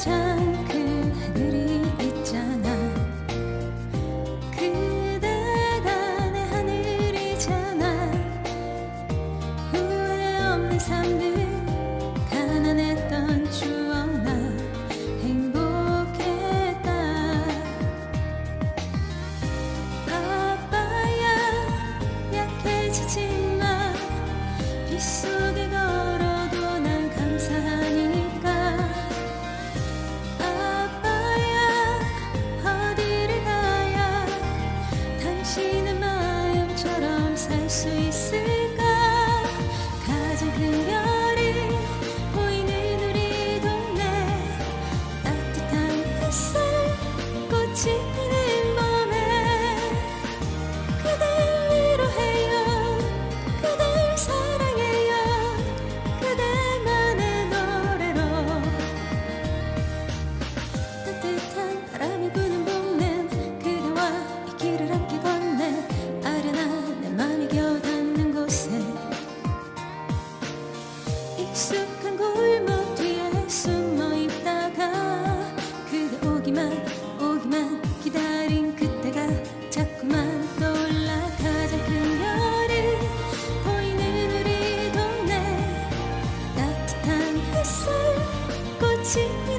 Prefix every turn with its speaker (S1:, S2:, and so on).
S1: 가장 큰 하늘이 있잖아. 그대가 내 하늘이잖아. 후회 없는 삶들 가난했던 추억 나 행복했다. 아빠야 약해지지 细碎时间 오기만 오기만 기다린 그때가 자꾸만 떠올라 가장 큰 별이 보이는 우리 동네 따뜻한 햇살 꽃이